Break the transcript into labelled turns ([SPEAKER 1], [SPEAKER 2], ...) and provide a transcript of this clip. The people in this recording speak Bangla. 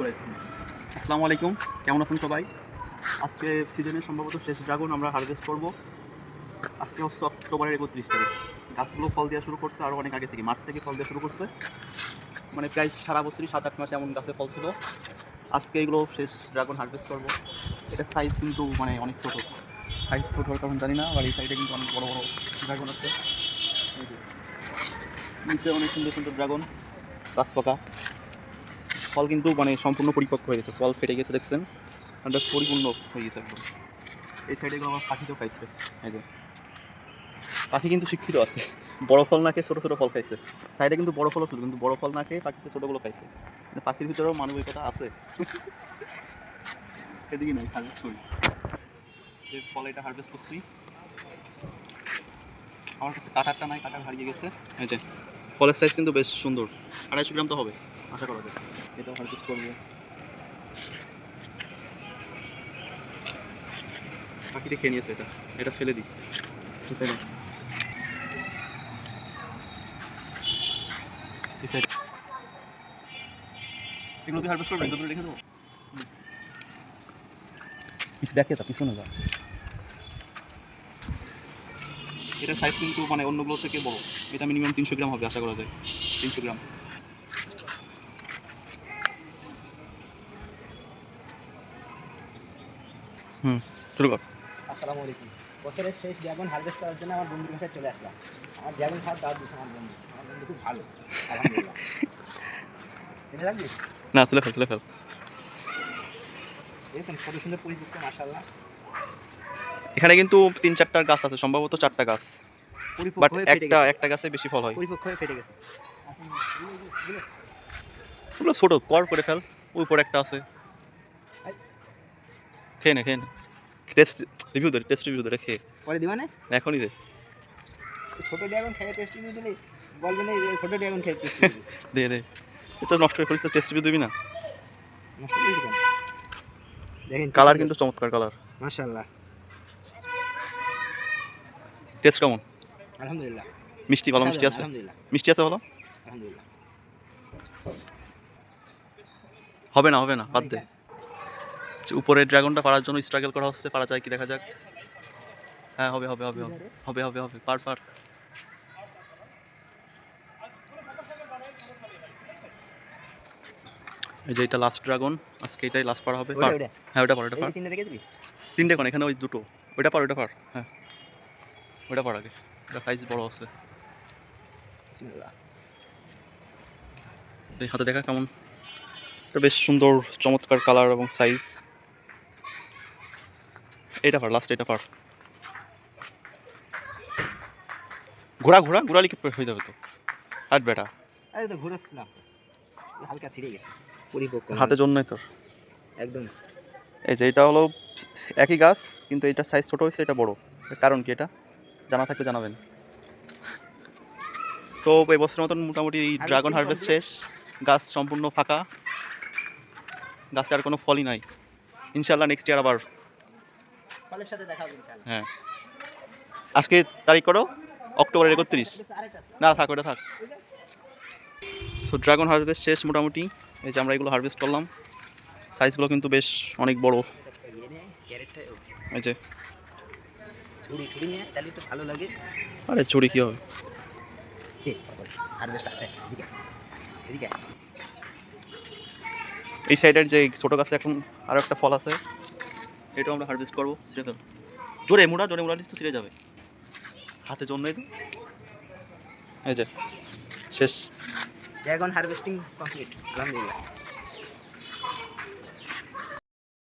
[SPEAKER 1] করে আসসালামু আলাইকুম, কেমন আছেন সবাই? আজকে সিজনের সম্ভবত শেষ ড্রাগন আমরা হারভেস্ট করব। আজকে হচ্ছে অক্টোবরের একত্রিশ তারিখ। গাছগুলো ফল দেওয়া শুরু করছে আরও অনেক আগে থেকে, মার্চ থেকে ফল দেওয়া শুরু করছে। মানে প্রায় সারা বছরই সাত আট মাসে এমন গাছে ফল ছিল। আজকে এগুলো শেষ ড্রাগন হারভেস্ট করব। এটা সাইজ কিন্তু মানে অনেক ছোটো। সাইজ ছোটো কারণ জানি না আর এই সাইডে কিন্তু অনেক বড় বড় ড্রাগন আছে। নিচে অনেক সুন্দর সুন্দর ড্রাগন গাছ পাকা। ফল কিন্তু মানে সম্পূর্ণ পরিপক্ক হয়ে গেছে, ফল ফেটে গেছে দেখছেন। এটা পরিপূর্ণ হয়ে গেছে একদম। এই সাইডে আমার পাখিতেও খাইছে, এই যে। পাখি কিন্তু শিক্ষিত আছে, বড় ফল না খেয়ে ছোটো ছোটো ফল খাইছে। সাইডে কিন্তু বড় ফলও ছিল, কিন্তু বড় ফল না খেয়ে পাখিতে ছোটোগুলো খাইছে। মানে পাখির ভিতরেও মানবিকতা আছে। এদিকে নয় হারভেস্ট করি যে ফল এটা হারভেস্ট করছি। আমার কাছে কাটারটা নাই কাটার হারিয়ে গেছে। এই যে। ফলের সাইজ কিন্তু বেশ সুন্দর। আড়াইশো গ্রাম তো হবে আশা করা যায়। এটাও হারভেস্ট করব। পাখিতে খেয়ে নিয়েছে এটা এটা ফেলে দিই। side- এগুলো তুই হারভেস্ট করবেন রেখে দেবো? পিছু দেখে তা পিছনে যা এটার সাইজ কিন্তু মানে অন্যগুলো থেকে বড়। এটা মিনিমাম তিনশো গ্রাম হবে আশা করা যায়। তিনশো গ্রাম। হুম শুরু কর
[SPEAKER 2] আসসালামু আলাইকুম। বছরের শেষ ড্রাগন হারভেস্ট করার জন্য আমার বন্ধুর কাছে চলে আসলাম। আমার ড্রাগন খাওয়ার দাওয়াত দিচ্ছে আমার বন্ধু। আমার বন্ধু খুব ভালো আলহামদুলিল্লাহ।
[SPEAKER 1] না তুলে ফেল তুলে ফেল।
[SPEAKER 2] দেখেছেন কত সুন্দর পরিপক্ক মাসাল্লাহ
[SPEAKER 1] এখানে কিন্তু তিন চারটার গাছ আছে সম্ভবত চারটা গাছ। বাট একটা একটা গাছে বেশি ফল হয়।
[SPEAKER 2] পরিপক্ক হয়ে ফেটে গেছে।
[SPEAKER 1] ওগুলো ছোটো কর করে ফেল। ওই উপরে একটা আছে। খেয়ে নে খেয়ে নে। টেস্ট রিভিউ দে টেস্ট রিভিউ দে খেয়ে।
[SPEAKER 2] পরে দিবা না?
[SPEAKER 1] এখনই দে।
[SPEAKER 2] ছোট ড্রাগন খেয়ে টেস্ট রিভিউ দিলে বলবে না এই ছোট ড্রাগন খেয়ে
[SPEAKER 1] দে দে। এ তো নষ্ট করে ফেলিস টেস্ট রিভিউ দিবি না।
[SPEAKER 2] নষ্ট করে দেখেন
[SPEAKER 1] কালার কিন্তু চমৎকার কালার
[SPEAKER 2] মাশাআল্লাহ।
[SPEAKER 1] টেস্ট কেমন?
[SPEAKER 2] আলহামদুলিল্লাহ।
[SPEAKER 1] মিষ্টি ভালো মিষ্টি আছে?
[SPEAKER 2] আলহামদুলিল্লাহ।
[SPEAKER 1] মিষ্টি আছে ভালো?
[SPEAKER 2] আলহামদুলিল্লাহ।
[SPEAKER 1] হবে না হবে না বাদ দে। যে উপরের ড্রাগনটা পারার জন্য স্ট্রাগল করা হচ্ছে পারা যায় কি দেখা যাক। হ্যাঁ হবে হবে হবে হবে। হবে হবে পার পার। এই যে এটা লাস্ট ড্রাগন আজকে এটাই লাস্ট পারা। হবে হ্যাঁ ওটা পার ওটা পার।
[SPEAKER 2] তিনটে দিবি
[SPEAKER 1] তিনটে কোন এখানে ওই দুটো। ওইটা পার ওইটা পার। হ্যাঁ। ওইটা পার আগে। এটা সাইজ বড় আছে। হাতে দেখা কেমন? এটা বেশ সুন্দর চমৎকার কালার এবং সাইজ এটা পার লাস্ট এটা পার ঘোড়া ঘোড়া ঘোড়া লিখে হয়ে যাবে তো? হাট বেটা।
[SPEAKER 2] তো হালকা ছিঁড়ে গেছে। পরিপক্ক
[SPEAKER 1] হাতে জন্যই তোর।
[SPEAKER 2] একদম।
[SPEAKER 1] এই যে এটা হলো একই গাছ কিন্তু এটা সাইজ ছোট হয়েছে এটা বড়। কারণ কি এটা? জানা থাকলে জানাবেন সো এই বছরের মতন মোটামুটি ড্রাগন হারভেস্ট শেষ গাছ সম্পূর্ণ ফাঁকা গাছে আর কোনো ফলই নাই ইনশাল্লাহ নেক্সট ইয়ার আবার
[SPEAKER 2] সাথে দেখা
[SPEAKER 1] হ্যাঁ আজকে তারিখ করো অক্টোবরের একত্রিশ না থাক ওটা থাক সো ড্রাগন হারভেস্ট শেষ মোটামুটি এই যে আমরা এগুলো হারভেস্ট করলাম সাইজগুলো কিন্তু বেশ অনেক বড়
[SPEAKER 2] ইয়ে
[SPEAKER 1] এই যে
[SPEAKER 2] ছুরি নিয়ে তাহলে একটু ভালো লাগে।
[SPEAKER 1] আরে চুরি কী হবে?
[SPEAKER 2] হারভেস্ট আছে এদিকে এদিকে
[SPEAKER 1] এই সাইডের যে ছোটো গাছে এখন আরও একটা ফল আছে এটাও আমরা হারভেস্ট করব ছিঁড়ে জোরে মুড়া জোরে মুড়া তো ছিঁড়ে যাবে। হাতে জন্যই তো। এই যে শেষ।
[SPEAKER 2] ড্রাগন হারভেস্টিং কমপ্লিট আলহামদুলিল্লাহ